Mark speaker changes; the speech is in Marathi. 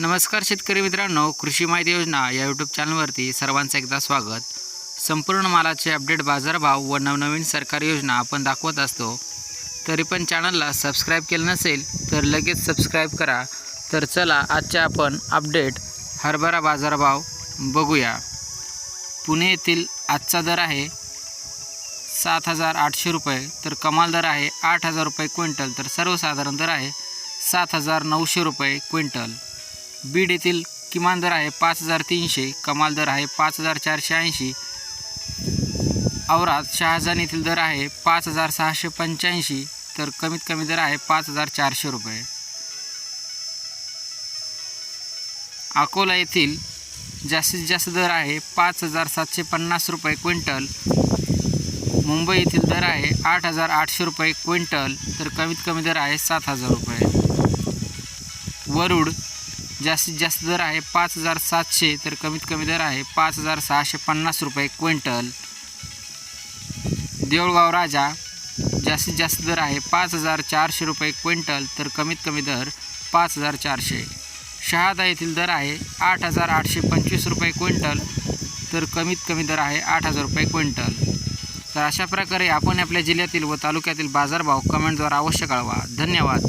Speaker 1: नमस्कार शेतकरी मित्रांनो कृषी माहिती योजना या यूट्यूब चॅनलवरती सर्वांचं एकदा स्वागत. संपूर्ण मालाचे अपडेट बाजारभाव व नवनवीन सरकारी योजना आपण दाखवत असतो. तरी पण चॅनलला सबस्क्राईब केलं नसेल तर लगेच सबस्क्राईब करा. तर चला आजच्या आपण अपडेट हरभरा बाजारभाव बघूया. पुणे येथील आजचा दर आहे सात हजार आठशे रुपये तर कमाल दर आहे आठ हजार रुपये क्विंटल तर सर्वसाधारण दर आहे सात हजार नऊशे रुपये क्विंटल. बीड येथील किमान दर आहे पाच हजार तीनशे कमाल दर आहे पाच हजार चारशे ऐंशी. औरात शहाजान येथील दर आहे पाच हजार सहाशे पंच्याऐंशी तर कमीत कमी दर आहे पाच हजार चारशे रुपये. अकोला येथील जास्तीत जास्त दर आहे पाच हजार सातशे पन्नास रुपये क्विंटल. मुंबई येथील दर आहे आठ हजार आठशे रुपये क्विंटल तर कमीत कमी दर आहे सात हजार रुपये. वरुड जास्तीत जास्त दर आहे पाच हजार सातशे तर कमीत कमी दर आहे पाच हजार सहाशे पन्नास रुपये क्विंटल. देऊळगाव राजा जास्तीत जास्त दर आहे पाच हजार चारशे रुपये क्विंटल तर कमीत कमी दर पाच हजार चारशे. शहादा येथील दर आहे आठ हजार आठशे पंचवीस रुपये क्विंटल तर कमीत कमी दर आहे आठ हजार रुपये क्विंटल. तर अशा प्रकारे आपण आपल्या जिल्ह्यातील व तालुक्यातील बाजारभाव कमेंटद्वारा अवश्य कळवा. धन्यवाद.